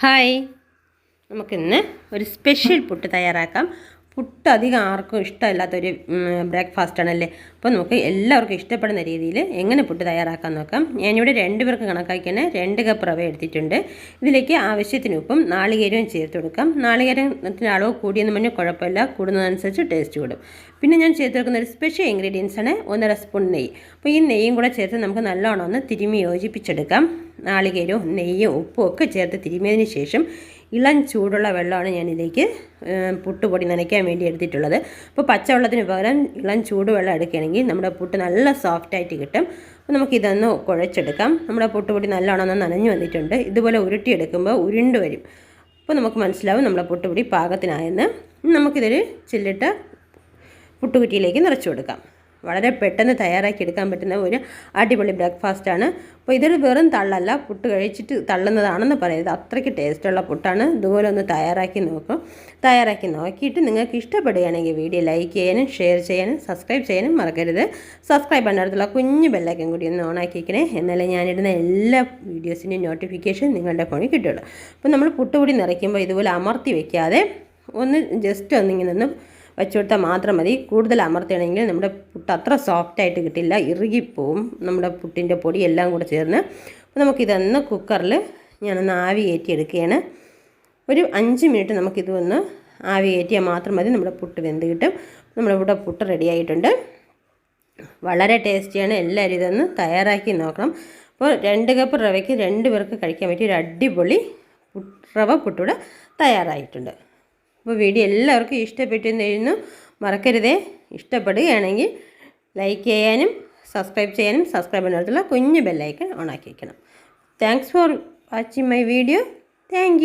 Hi. നമുക്കിന്ന് ഒരു special puttu തയ്യാറാക്കാം. പുട്ട് അധികം ആർക്കും ഇഷ്ടമില്ലാത്തൊരു ബ്രേക്ക്ഫാസ്റ്റ് ആണല്ലേ? അപ്പോൾ നമുക്ക് എല്ലാവർക്കും ഇഷ്ടപ്പെടുന്ന രീതിയിൽ എങ്ങനെ പുട്ട് തയ്യാറാക്കാൻ നോക്കാം. ഞാനിവിടെ രണ്ട് പേർക്ക് കണക്കാക്കി തന്നെ രണ്ട് കപ്പ് റവ എടുത്തിട്ടുണ്ട്. ഇതിലേക്ക് ആവശ്യത്തിന് ഉപ്പും നാളികേരവും ചേർത്ത് കൊടുക്കാം. നാളികേരത്തിന്റെ അളവ് കൂടിയെന്ന് പറഞ്ഞാൽ കുഴപ്പമില്ല. കൂടുന്നതനുസരിച്ച് ടേസ്റ്റ് കൂടും. പിന്നെ ഞാൻ ചേർത്ത് കൊടുക്കുന്ന ഒരു സ്പെഷ്യൽ ഇൻഗ്രീഡിയൻസാണ് ഒന്നര സ്പൂൺ നെയ്യ്. അപ്പോൾ ഈ നെയ്യും കൂടെ ചേർത്ത് നമുക്ക് നല്ലോണം ഒന്ന് തിരുമ്മി യോജിപ്പിച്ചെടുക്കാം. നാളികേരവും നെയ്യോ ഉപ്പും ഒക്കെ ചേർത്ത് തിരുമിയതിന് ശേഷം ഇളം ചൂടുള്ള വെള്ളമാണ് ഞാനിതിലേക്ക് പുട്ടുപൊടി നനയ്ക്കാൻ വേണ്ടി എടുത്തിട്ടുള്ളത്. അപ്പോൾ പച്ചവെള്ളത്തിന് പകരം ഇളം ചൂടുവെള്ളം എടുക്കുകയാണെങ്കിൽ നമ്മുടെ പുട്ട് നല്ല സോഫ്റ്റായിട്ട് കിട്ടും. അപ്പോൾ നമുക്കിതൊന്ന് കുഴച്ചെടുക്കാം. നമ്മുടെ പുട്ടുപൊടി നല്ലോണം നനഞ്ഞു വന്നിട്ടുണ്ട്. ഇതുപോലെ ഉരുട്ടിയെടുക്കുമ്പോൾ ഉരുണ്ട് വരും. അപ്പോൾ നമുക്ക് മനസ്സിലാവും നമ്മുടെ പുട്ടുപൊടി പാകത്തിനായെന്ന്. നമുക്കിതൊരു ചില്ലിട്ട് പുട്ടുകുറ്റിയിലേക്ക് നിറച്ചു കൊടുക്കാം. വളരെ പെട്ടെന്ന് തയ്യാറാക്കി എടുക്കാൻ പറ്റുന്ന ഒരു അടിപൊളി ബ്രേക്ക്ഫാസ്റ്റാണ് അപ്പോൾ ഇതൊരു വെറും തള്ളല്ല പുട്ട് കഴിച്ചിട്ട് തള്ളുന്നതാണെന്ന് പറയുന്നത് അത്രയ്ക്ക് ടേസ്റ്റുള്ള പുട്ടാണ്. ഇതുപോലെ ഒന്ന് തയ്യാറാക്കി നോക്കും. തയ്യാറാക്കി നോക്കിയിട്ട് നിങ്ങൾക്ക് ഇഷ്ടപ്പെടുകയാണെങ്കിൽ വീഡിയോ ലൈക്ക് ചെയ്യാനും ഷെയർ ചെയ്യാനും സബ്സ്ക്രൈബ് ചെയ്യാനും മറക്കരുത്. സബ്സ്ക്രൈബ് ചെയ്യുന്നിടത്തുള്ള കുഞ്ഞു ബെല്ലൈക്കൻ കൂടി ഒന്ന് ഓണാക്കിക്കണേ എന്നാലേ ഞാനിടുന്ന എല്ലാ വീഡിയോസിന്റെയും നോട്ടിഫിക്കേഷൻ നിങ്ങളുടെ ഫോണിൽ കിട്ടുള്ളൂ അപ്പോൾ നമ്മൾ പുട്ടുപൊടി നിറയ്ക്കുമ്പോൾ ഇതുപോലെ അമർത്തി വയ്ക്കാതെ ഒന്ന് ജസ്റ്റ് ഒന്നിങ്ങനെ ഒന്ന് വെച്ച് കൊടുത്താൽ മാത്രം മതി. കൂടുതൽ അമർത്തണമെങ്കിൽ നമ്മുടെ പുട്ട് അത്ര സോഫ്റ്റായിട്ട് കിട്ടില്ല. ഇറുകിപ്പോവും നമ്മുടെ പുട്ടിന്റെ പൊടി എല്ലാം കൂടെ ചേർന്ന്. അപ്പോൾ നമുക്കിതൊന്ന് കുക്കറിൽ ഞാനൊന്ന് ആവി കയറ്റി എടുക്കുകയാണ്. ഒരു അഞ്ച് മിനിറ്റ് നമുക്കിതൊന്ന് ആവി കയറ്റിയാൽ മാത്രം മതി. നമ്മുടെ പുട്ട് വെന്ത് കിട്ടും. നമ്മളിവിടെ പുട്ട് റെഡി ആയിട്ടുണ്ട്. വളരെ ടേസ്റ്റിയാണ്. എല്ലാവരും ഇതൊന്ന് തയ്യാറാക്കി നോക്കണം. അപ്പോൾ രണ്ട് കപ്പ് റവയ്ക്ക് രണ്ട് പേർക്ക് കഴിക്കാൻ പറ്റിയ ഒരു അടിപൊളി റവ പുട്ടൂടെ തയ്യാറായിട്ടുണ്ട്. അപ്പോൾ വീഡിയോ എല്ലാവർക്കും ഇഷ്ടപ്പെട്ടെന്ന് മറക്കരുതേ. ഇഷ്ടപ്പെടുകയാണെങ്കിൽ ലൈക്ക് ചെയ്യാനും സബ്സ്ക്രൈബ് ചെയ്യാനും സബ്സ്ക്രൈബ് ചെയ്യാനുള്ള കുഞ്ഞ് ബെല്ലൈക്കൺ ഓണാക്കി വയ്ക്കണം thanks for watching my video thank